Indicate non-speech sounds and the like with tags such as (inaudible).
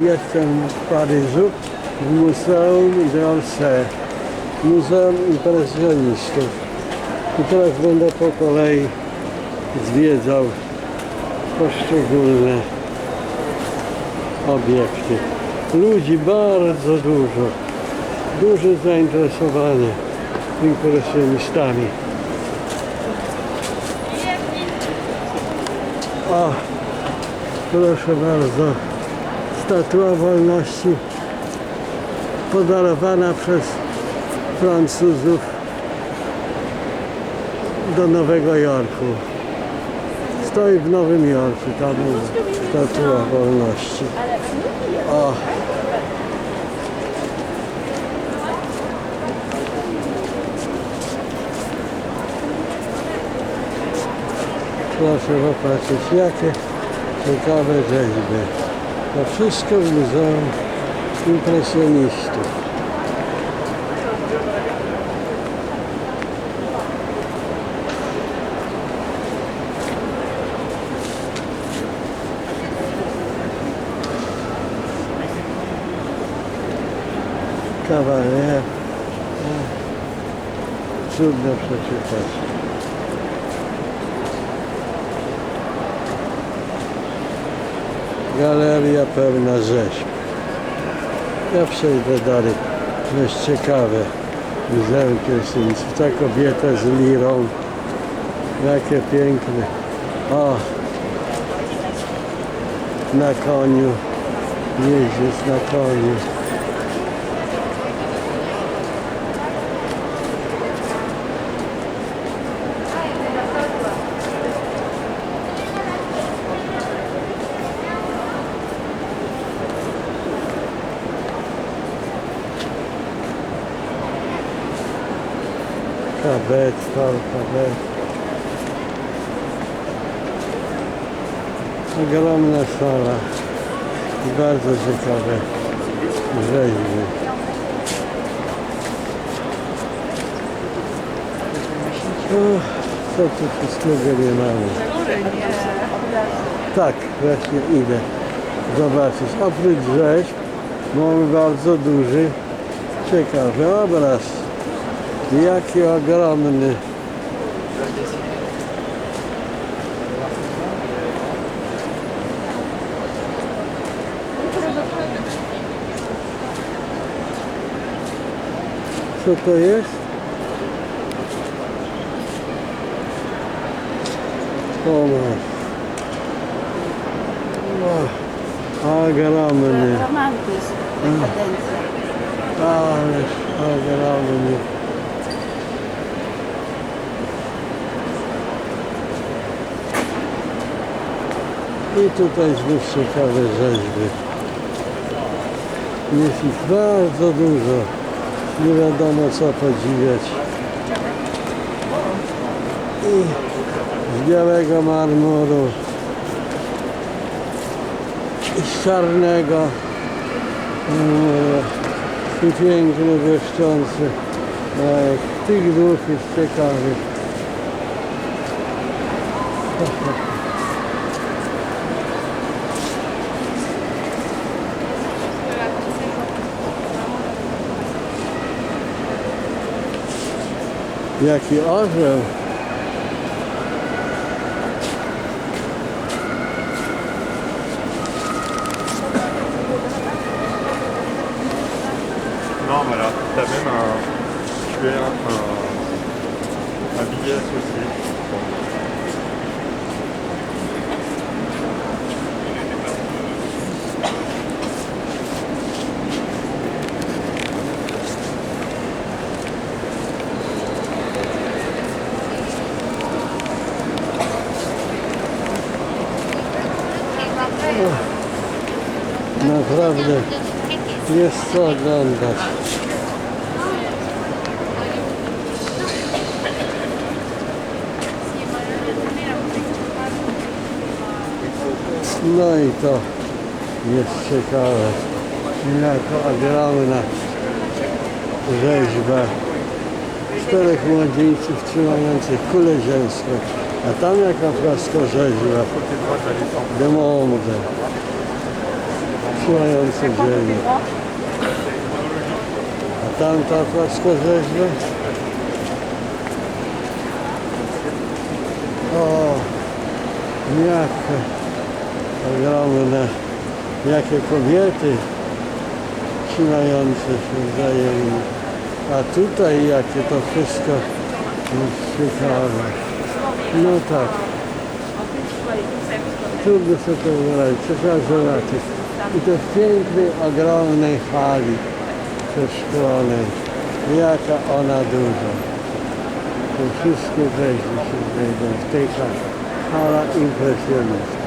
Jestem w Paryżu w Muzeum d'Orsay, Muzeum Impresjonistów. I teraz będę po kolei zwiedzał poszczególne obiekty. Ludzi bardzo dużo, duże zainteresowanie impresjonistami. O, proszę bardzo, statua wolności podarowana przez Francuzów do Nowego Jorku. Stoi w Nowym Jorku, tam jest statua wolności. O. Proszę popatrzeć, jakie ciekawe rzeźby. To wszystko w Muzeum Impresjonistów. Kawaler. Trudno przeczytać. Galeria pełna rzeźb. Ja przejdę dalej. Jest ciekawe. Muzeum Pielsińców. Ta kobieta z lirą. Jakie piękne. O! Na koniu. Jeździec na koniu. Stał kabet. Ogromna sala bardzo ciekawe rzeźby. O, co tu wszystkiego nie mamy? Tak, właśnie idę zobaczyć. Oprócz rzeźb mamy bardzo duży, ciekawy obraz. Diyakya gramını Что то есть? Что у нас? А, гора мне. Романтис. А, а, гора мне. I tutaj znów ciekawe rzeźby. Jest ich bardzo dużo. Nie wiadomo co podziwiać. I z białego marmuru. I z czarnego. Eee, I piękny, błyszczący. Tych dwóch jest ciekawych. (laughs) Jaki orzeł. Non, voilà, t'as même un. Tu as un, un, un billet associé. Naprawdę jest co oglądać. No i to jest ciekawe. Jaka ogromna rzeźba czterech młodzieńców trzymających kulę ziemską. A tam jaka płaskorzeźba. Côté droit, t'as les formes. De monde. trzymające ziemię. A tamta płaskorzeźba? O, jakie ogromne, jakie kobiety trzymające się wzajemnie. A tutaj jakie to wszystko jest ciekawe. No tak. Trudno sobie to wyobrazić, trzeba zobaczyć. I to w pięknej, ogromnej hali przeszkolonej. Jaka ona duża. To wszystkie rzeczy się znajdą w tej hali. Hala impresjonista.